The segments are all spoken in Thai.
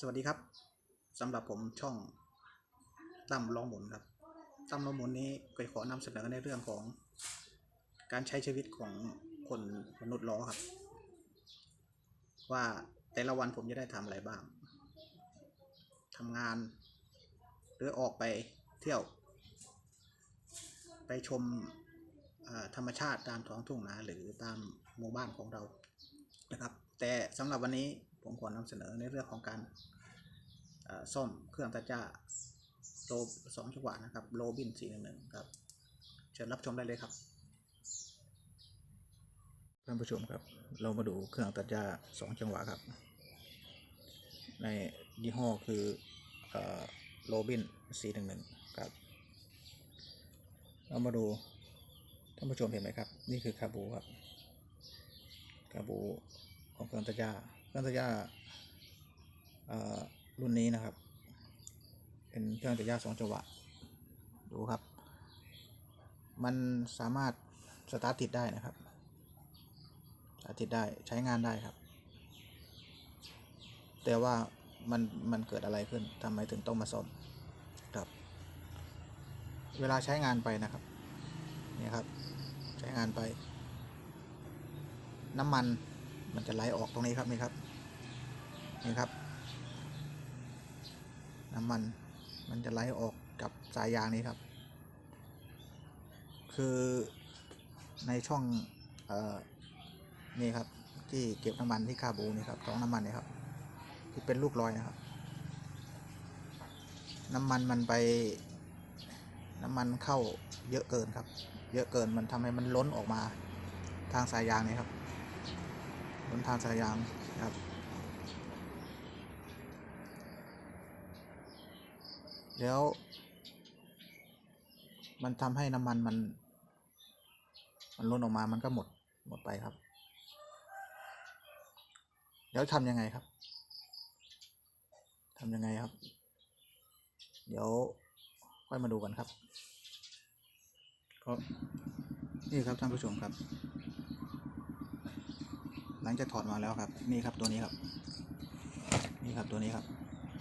สวัสดีครับสำหรับผมช่องตั้มลองหมุนครับตั้มลองหมุนนี้ก็ขอนำเสนอในเรื่องของการใช้ชีวิตของคนมนุษย์ล้อครับ ว่าแต่ละวันผมจะได้ทำอะไรบ้างทำงาน หรือออกไปเที่ยว ไปชมธรรมชาติตามท้องทุ่งนาหรือตามหมู่บ้านของเรานะครับ แต่สำหรับวันนี้ ผมขอนำเสนอในเรื่องของการซ่อมเครื่องตัดหญ้าโลสองจังหวะนะครับโลบินสี่หนึ่งหนึ่งครับเชิญรับชมได้เลยครับท่านผู้ชมครับ เรามาดูเครื่องตัดหญ้าสองจังหวะครับ ในยี่ห้อคือโลบินสี่หนึ่งหนึ่งครับ เรามาดูท่านผู้ชมเห็นไหมครับ นี่คือคาบูครับคาบูของเครื่องตัดหญ้า เครื่องตัดหญ้ารุ่นนี้นะครับ เป็นเครื่องตัดหญ้าสองจังหวะ ดูครับ มันสามารถสตาร์ทติดได้นะครับสตาร์ทติดได้ใช้งานได้ครับ แต่ว่ามันมันเกิดอะไรขึ้นทำไมถึงต้องมาซ่อมครับ เวลาใช้งานไปนะครับนี่ครับ ใช้งานไป น้ำมัน มันจะไหลออกตรงนี้ครับนี่ครับนี่ครับ น้ำมันมันจะไหลออกกับสายยางนี้ครับ คือในช่องเอ่อนี่ครับที่เก็บน้ำมันที่คาบูนี่ครับท้องน้ำมันนี่ครับ ที่เป็นลูกรอยนะครับ น้ำมันมันไป น้ำมันเข้าเยอะเกินครับ เยอะเกินมันทำให้มันล้นออกมาทางสายยางนี่ครับ บนทางสายยางนครับแล้ว มันทำให้น้ำมันมัน มันล้นออกมามันก็หมดหมดไปครับ แล้วทำยังไงครับทำยังไงครับ เดี๋ยวค่อยมาดูกันครับก็นี่ครับท่านผู้ชมครับ ลังจากถอดมาแล้วครับ นี่ครับตัวนี้ครับ นี่ครับตัวนี้ครับ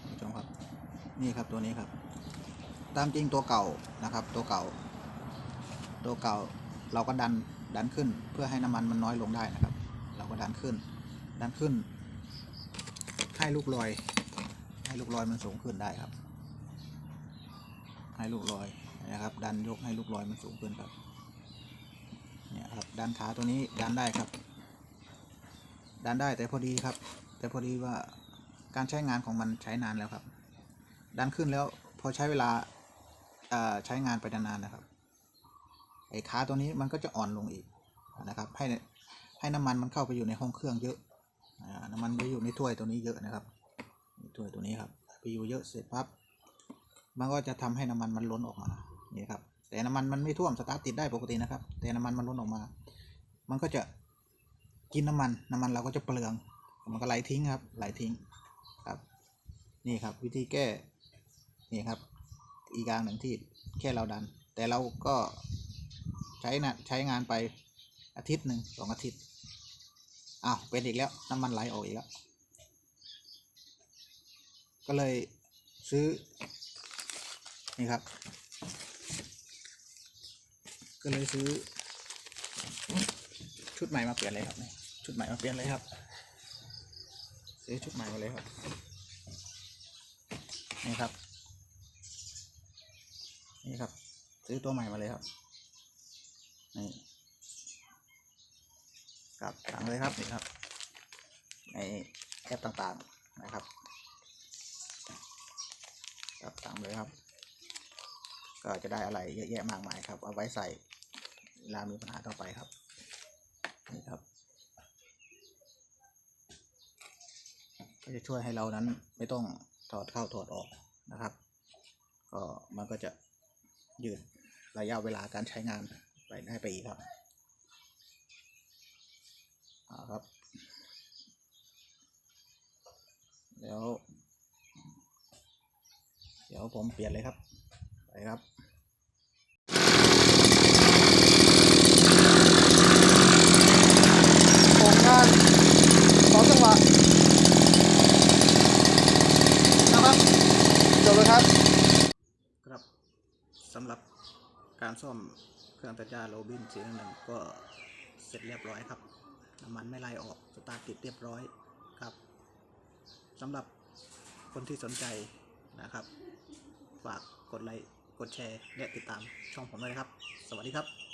ท่านผู้ชมครับ นี่ครับตัวนี้ครับ ตามจริงตัวเก่านะครับ ตัวเก่า ตัวเก่าเราก็ดันดันขึ้น เพื่อให้น้ำมันมันน้อยลงได้นะครับ เราก็ดันขึ้น ดันขึ้น ให้ลูกลอย ให้ลูกลอยมันสูงขึ้นได้ครับ ให้ลูกลอยนะครับ ดันยกให้ลูกลอยมันสูงขึ้นครับ เนี่ยครับ ดันขาตัวนี้ดันได้ครับ ดันได้แต่พอดีครับ แต่พอดีว่าการใช้งานของมันใช้นานแล้วครับ ดันขึ้นแล้วพอใช้เวลาใช้งานไปนานๆนะครับไอ้ขาตัวนี้มันก็จะอ่อนลงอีกนะครับให้ให้น้ำมันมันเข้าไปอยู่ในห้องเครื่องเยอะน้ำมันไปอยู่ในถ้วยตัวนี้เยอะนะครับถ้วยตัวนี้ครับไปอยู่เยอะเสร็จปั๊บมันก็จะทำให้น้ำมันมันล้นออกมานี่ครับแต่น้ำมันมันไม่ท่วมสตาร์ทติดได้ปกตินะครับ แต่น้ำมันมันล้นออกมา มันก็จะ กินน้ำมัน น้ำมันเราก็จะเปลือง มันก็ไหลทิ้งครับ ไหลทิ้งครับ นี่ครับวิธีแก้ นี่ครับ อีกอย่างหนึ่งที่แค่เราดัน แต่เราก็ใช้นะใช้งานไปอาทิตย์หนึ่งสองอาทิตย์อ้าวเป็นอีกแล้ว น้ำมันไหลออกอีกแล้ว ก็เลยซื้อ นี่ครับ ก็เลยซื้อ ชุดใหม่มาเปลี่ยนเลยครับนี่ชุดใหม่มาเปลี่ยนเลยครับซื้อชุดใหม่มาเลยครับนี่ครับนี่ครับ ซื้อตัวใหม่มาเลยครับนี่ครับสั่งเลยครับนี่ครับ ในแอปต่างๆนะครับครับสั่งเลยครับ ก็จะได้อะไรเยอะแยะมากมายครับ เอาไว้ใส่เวลามีปัญหาต่อไปครับ นี่ครับ ก็จะช่วยให้เรานั้นไม่ต้องถอดเข้าถอดออกนะครับ ก็มันก็จะยืดระยะเวลาการใช้งานไปได้ไปอีกครับอ่าครับเดี๋ยวเดี๋ยวผมเปลี่ยนเลยครับ ไปครับ ของงานสองจังหวะ จบแล้วครับ ครับ สำหรับการซ่อมเครื่องตัดหญ้าโรบินสีหนึ่งก็เสร็จเรียบร้อยครับน้ำมันไม่ไหลออกสตาร์ทติดเรียบร้อยครับสำหรับคนที่สนใจนะครับ ฝากกดไลค์กดแชร์และติดตามช่องผมด้วยนะครับ สวัสดีครับ